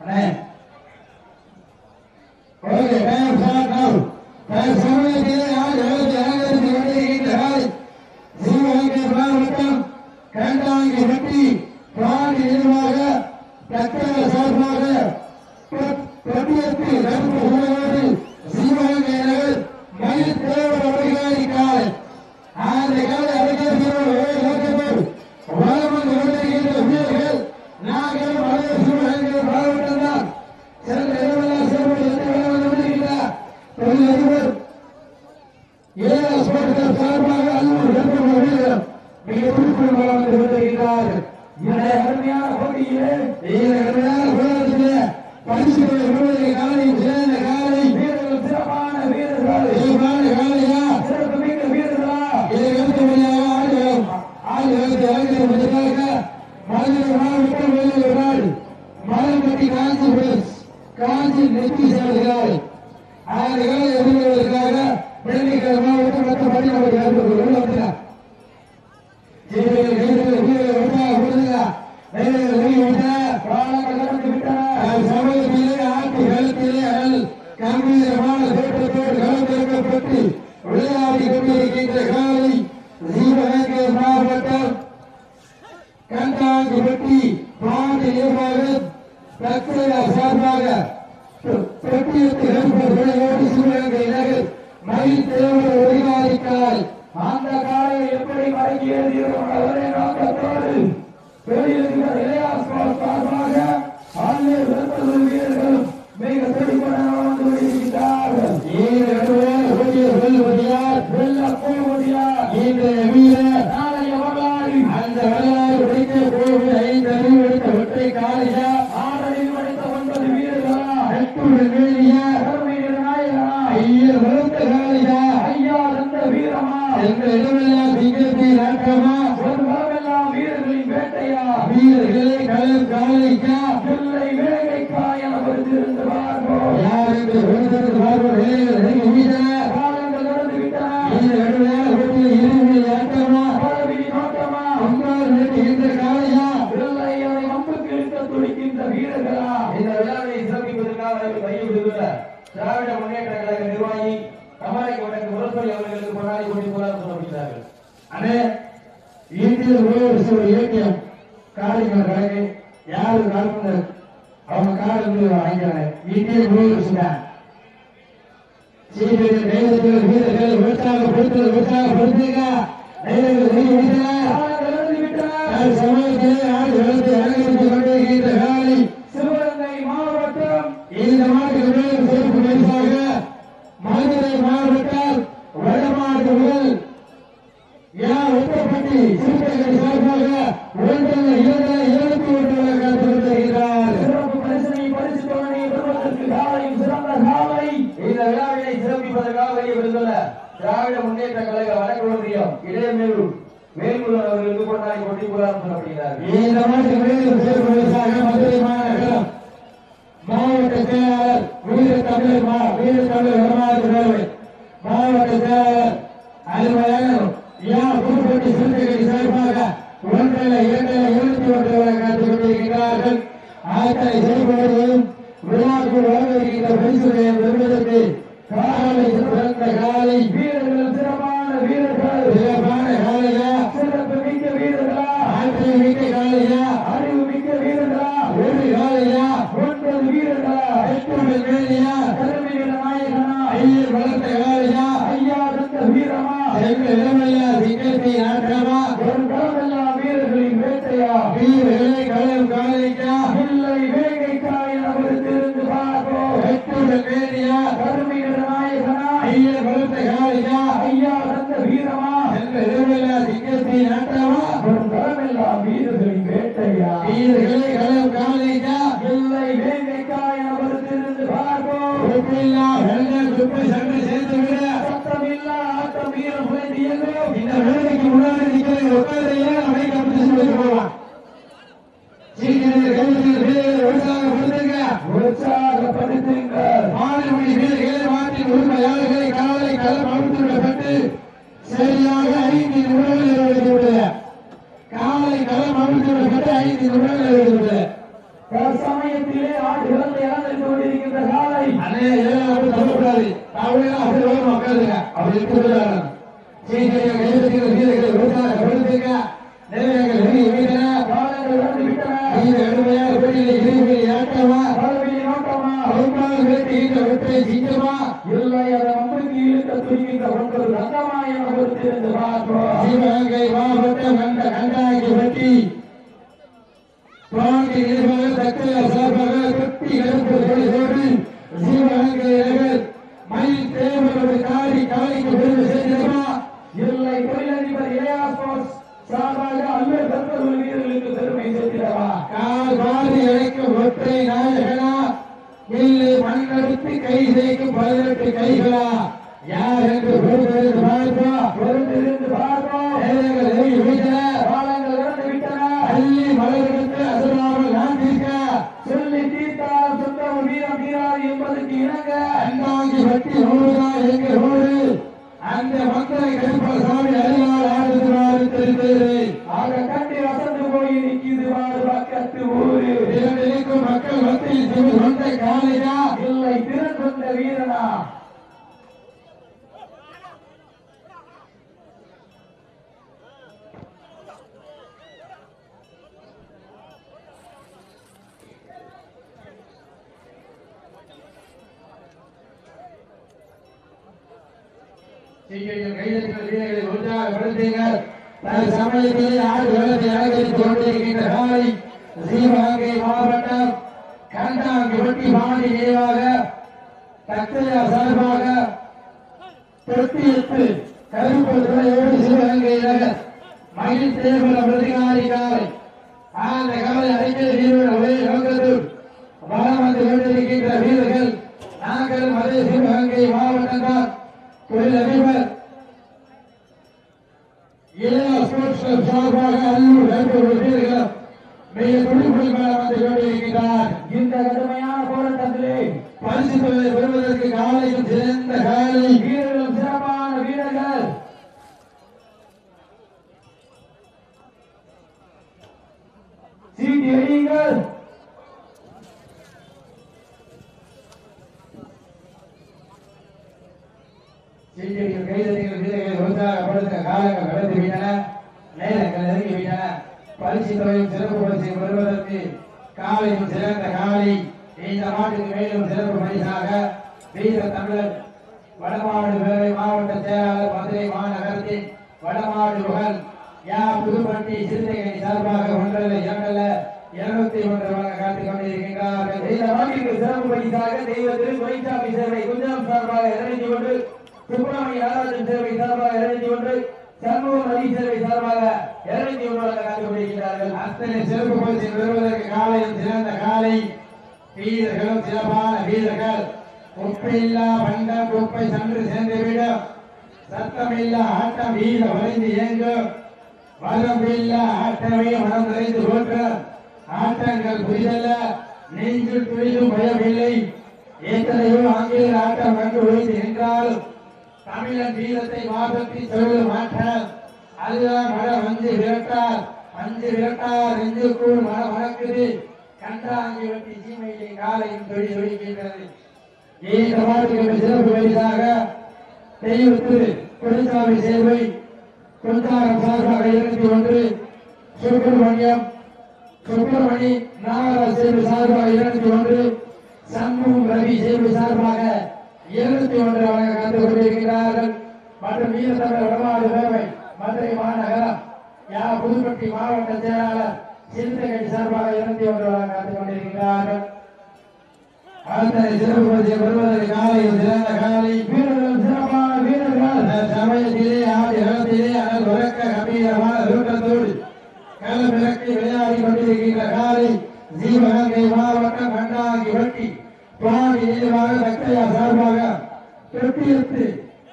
đây có gì đây không? Đâu அருமையான போட்டியிலே இந்த அருமையான போராட்டத்திலே பரிசுகளை விடுவதை காலை சிறந்த காலை. வீரர்கள் சிறப்பான வீரர்கள். சிறப்பான காலையா? சிறப்பு மிக்க வீரர்களா? இதை அடுத்தபடியாக ஆடுகளம் ஆடுகளத்தை அலங்கரிப்பதற்காக மதுரை மாவட்டம் வெள்ளூர் நாடு மலர்பட்டி காஞ்சி பிரஸ் காஞ்சி நெத்தி சேர்கிறார் ஆடுகளை எதிர்கொள்வதற்காக வெள்ளிக்கிழமை மாவட்டம் மற்றபடி நமக்கு ஏற்படுகிறது வந்துட்டார் விளையாடி கொண்டிருக்கின்ற காலை சிவகங்கை மாவட்டம் கண்டாங்கிப்பட்டி பாண்டி நிர்வாகம் தற்கொலை சார்பாக பெட்டியத்து விளையாடி சிவகங்கை நகர் மயில் தேவர் ஒருங்காதிக்கால் அந்த காலை எப்படி மடங்கியது ஒரே நோக்கத்தோடு வெளியிருக்கிற இளையாஸ் சார்பாக ஆன்லைன் வீரர்கள் மிக தெளிவான வந்து வருகின்றார் வெள்ள போவதியார் இந்த வீரர் நாளைய வரலாறு அந்த வரலாறு உடைத்த போது ஐந்து அறிவு எடுத்த ஒற்றை காலையா ஆறறிவு எடுத்த ஒன்பது வீரர்களா எட்டுடன் வேலியா கருமையில் நாயகனா ஐயர் வளர்த்த காலையா ஐயா அந்த வீரமா எங்கள் இடமெல்லாம் சிங்கத்தை நாட்டமா ஒரு வரமெல்லாம் வீரர்களின் வேட்டையா வீரர்களை கலர் காலைக்கா பிள்ளை வேலைக்கா என வருந்திருந்து பார்ப்போம் யார் என்று வருந்திருந்து பார்ப்போம் வேலைகள் நெருங்கி வீசன காலங்கள் நடந்து விட்டன இந்த நடுவையான போட்டியில் இருவில் ஆட்டமா பலவிதி நோட்டமா அம்மாள் நிறுத்துகின்ற காலையா பிள்ளை அதை வம்புக்கு இழுக்க துடிக்கின்ற வீரர்களா இந்த விழாவை சிறப்பிப்பதற்காக கைவிடுகிற திராவிட முன்னேற்ற கழக நிர்வாகி கமலை உனக்கு முரசொலி அவர்களுக்கு கொண்டாடி கொண்டு போராட சொல்லிவிட்டார்கள் அண்ணே ஒரு இலக்கியம் காரியங்கள் கழகு யாரு காரணம் அவங்க காரணம் வாங்கிக்கிறாங்க வீரர்கள் சமயத்திலே வளர்த்து அலங்கரித்துக் கொண்டிருக்கின்ற காலை சிவகங்கை மாவட்டம் இந்த சிறப்பு பரிசாக மதுரை மாவட்டம் வடமாடு முதல் யார் ஒட்டப்பட்டி சிறுத்தைகள் சார்பாக ஒன்றல்ல இரண்டல்ல இருபத்தி ஒன்று காத்திருக்கிறார் சிறப்பு பரிசனை பரிசு தொகை பெறுவதற்கு காலை சிறந்த காலை இந்த விழாவினை சிறப்பிப்பதற்காக வெளியே விடுந்துள்ள திராவிட முன்னேற்ற கழக வடக்கு ஒன்றியம் இடையமேலூர் வேல்முருகன் அவர்களுக்கு கொண்டாடி கொண்டு போராட சொல்லப்படுகிறார்கள் மாவட்ட செயலாளர் வீர தமிழர் வீர தமிழர் வடமாடு வேலை மாவட்ட செயலாளர் அலுவலர் யா புதுப்பட்டி சிறுத்தைகள் சார்பாக ஒன்றில் இரண்டில் இருபத்தி ஒன்றை காத்துக் கொண்டிருக்கிறார்கள் ஆத்தனை செயல்படுவதும் விழாக்கு வரவிருக்கின்ற பரிசுகளை பெறுவதற்கு காலை சிறந்த காலை வீரர்கள் சிறப்பான வீரர்கள் சிறப்பான காலையா சிறப்பு மிக்க வீரர்களா ஆற்றல் மிக்க காலையா அறிவு மிக்க வீரர்களா ஒரு காலையா ஒன்பது வீரர்களா எட்டுடன் வேலையா தலைமையில நாயகனா ஐயர் வளர்த்த காலையா ஐயா தந்த வீரமா எங்கள் இடமையா சிங்கத்தை நாட்டமா ஒரு களமெல்லாம் வீரர்களின் வேட்டையா வீரர்களை களம் காலைக்கா இல்லை வேகைக்கா என பார்ப்போம் எட்டுடன் வேலையா கருமையில நாயகனா ஐயர் வளர்த்த காலையா ஐயா தந்த வீரமா எங்கள் சிங்கத்தை நாட்டமா ஒரு வீரர்களின் வேட்டையா வீரர்களை களம் காலைக்கா இல்லை வேகைக்கா என இருந்து பார்ப்போம் உப்பில்லா வெள்ள குப்பை சண்டை சேர்த்து விட சத்தமில்லா ஆட்டம் வீரம் புரிந்து எங்கோ இந்த வேலைக்கு முன்னாடி நிக்கிற உட்காரையா நம்மை கம்பெனி சொல்லி போவான் உற்சாகப்படுத்துங்க. உற்சாகப்படுத்துங்கள் மாநிலமணி வீரர்களை மாற்றின் உரிமையாளர்களை காலை களம் அழுத்து விடப்பட்டு சரியாக ஐந்து நிமிடங்கள் நிறைவேற்றிவிட்டது காலை களம் அழுத்து விடப்பட்டு ஐந்து நிமிடங்கள் நிறைவேற்றிவிட்டது தற்சமயத்திலே ஆடுகளத்தை இழந்து கொண்டிருக்கின்ற காலை. அண்ணே இதெல்லாம் அப்படி சொல்லக்கூடாது? அவங்களெல்லாம் அப்படி வரும் உட்காருங்க அப்படி இருக்கிறது மயில் தேவரோடு காரி காலிக்கு பெருமை சேர்க்கிறமா இல்லை தொழிலதிபர் ஏஆ ஸ்போர்ட்ஸ் சார்பாக அல்லூர் கற்பூர் வீரர்களுக்கு பெருமை சேர்க்கிறவா கால் வாரி அழைக்கும் ஒற்றை நாயகனா இல்லை மண்ணெடுத்து கை சேர்க்கும் பதினெட்டு கைகளா? யார் என்று பொறுத்திருந்து பார்ப்பா? பொறுத்திருந்து பார்ப்போம் நேரங்கள் நெருங்கி விட்டன? காலங்கள் இழந்து விட்டன. அள்ளி மலர்களுக்கு அசராமல் நான் தீர்க்க சொல்லி தீர்த்தால் சொந்தம் வீரம் தீராது என்பதற்கு இணங்க. அண்ணாங்கி வட்டி நூறுதான் எங்க நூறு அந்த மக்களை கருப்ப சாமி அறிவால் சமயத்தில் ஆடு வெள்ளத்தை அலங்கரித்துக் கொண்டிருக்கின்ற காலை சிவகங்கை மாவட்டம் கண்டாங்கி வெட்டி பாண்டி நினைவாக தத்தையா சார்பாக தொட்டியத்து கருப்பு துறையோடு சிவகங்கை நகர் மயில் தேவர பிரதிகாரி காலை அந்த காலை அடிக்கடி வீரர்கள் ஒரே நோக்கத்தில் வளம் வந்து கொண்டிருக்கின்ற வீரர்கள் நாங்கள் சிவகங்கை மாவட்டம் தொழிலதிபர் இளைய ஸ்போர்ட்ஸ் கிளப் சார்பாக அல்லூர் வீரர்கள் மிக துடிப்புடன் மேல வந்து கொண்டிருக்கிறார் இந்த கடுமையான போராட்டத்திலே பரிசு தொகையை பெறுவதற்கு காலையும் சிறந்த காலை. வீரர்களும் சிறப்பான வீரர்கள். சீட்டி அடியுங்கள் சிறந்த காலை இந்த மாட்டுக்கு மேலும் சிறப்பு பரிசாக வீர தமிழர் வடமாடு பேரவை மாவட்ட செயலாளர் மதுரை மாநகரத்தின் வடமாடு புகழ் யா புதுப்பட்டி சிறுத்தைகளை சார்பாக ஒன்றல்ல இரண்டல்ல இருநூத்தி ஒன்று வழங்க காத்துக் கொண்டிருக்கின்றார்கள். இந்த நாட்டிற்கு சிறப்பு பரிசாக தெய்வ திரு சேவை குஞ்சம் சார்பாக இருநூத்தி ஒன்று சுப்பிரமணிய நாராஜன் சேவை சார்பாக இருநூத்தி ஒன்று சண்முகம் ரவி சார்பாக இருநூத்தி ஒன்று வழங்க கொண்டிருக்கிறார்கள் அத்தனை சிறப்பு பரிசு பெறுவதற்கு காலையில் சிறந்த காலை. வீரர்களும் சிறப்பான வீரர்கள். குப்பையில்லா பண்டம் குப்பை சென்று சேர்ந்துவிடும். சத்தமில்லா ஆட்டம் வீர வரைந்து இயங்கும். வரம்பில்லா ஆட்டமே மனம் நிறைந்து போற்றும் ஆட்டங்கள் புரிதல்ல. நெஞ்சில் துளியும் பயமில்லை. எத்தனையோ ஆங்கில ஆட்டம் கண்டு ஒழித்து நின்றாலும் தமிழன் வீரத்தை மாபத்தி சொல்ல மாட்டார் அதுதான் மழை வந்து விரட்டார். வந்து விரட்டார் நெஞ்சுக்குள் மழை வணக்குது கன்றாங்கி வெட்டி சீமையிலே காலையும் தொழில் ஒழிக்கின்றது. இந்த மாட்டுக்கு சிறப்பு வயதாக தெய்வத்து குடிசாமி சேவை கொண்டாரம் சார்பாக இருபத்தி ஒன்று சுப்பிரமணியம் சுப்பிரமணி நாகராஜ் சேவை சார்பாக இருபத்தி ஒன்று சண்முகம் ரவி சேவை சார்பாக இருபத்தி ஒன்று வழங்க காத்துக் கொண்டிருக்கிறார்கள் மற்றும் வீரத்தமிழ் வடமாடு சேவை மதுரை மாநகரம் யா புதுப்பட்டி மாவட்ட செயலாளர் சிறுத்தைகள் சார்பாக இருபத்தி ஒன்று வழங்க காத்துக் கொண்டிருக்கிறார்கள் அத்தனை சிறப்பு பரிசை பெறுவதற்கு காலையில் சிறந்த காலை. வீரர்கள் சிறப்பான வீரர்கள். சமயத்திலே ஆடி களத்திலே அனல் உறக்க கம்பீரமான தூட்டத்தோடு விளையாடி கொண்டிருக்கின்ற காலை மாவட்டம் கண்டாங்கி வெட்டி பாடி நினைவாக தக்கையா சார்பாக தொட்டியத்து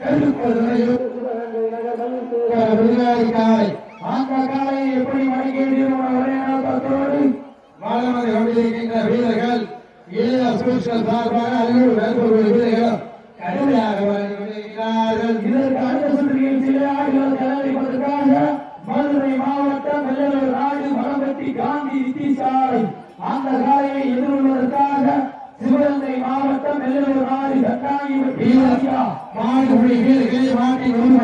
கருப்பதுரையில் காலை. அந்த காலையை எப்படி மடிக்கேண்டியும் ஒரே கொண்டிருக்கின்ற வீரர்கள் இளைய ஸ்போர்ட்ஸ் சார்பாக அல்லூர் கருப்பூர் வீரர்கள் கடுமையாக வழங்கி இதற்கு அடுத்த சுற்றில் சில ஆடுகள் செலவழிப்பதற்காக மதுரை மாவட்டம் வெள்ளலூர் நாடு மரம்பட்டி காந்தி வித்திசாலை அந்த காலையை வீரர்களா, மாடு வீரர்களே மாட்டின் உரிமையாளர்களே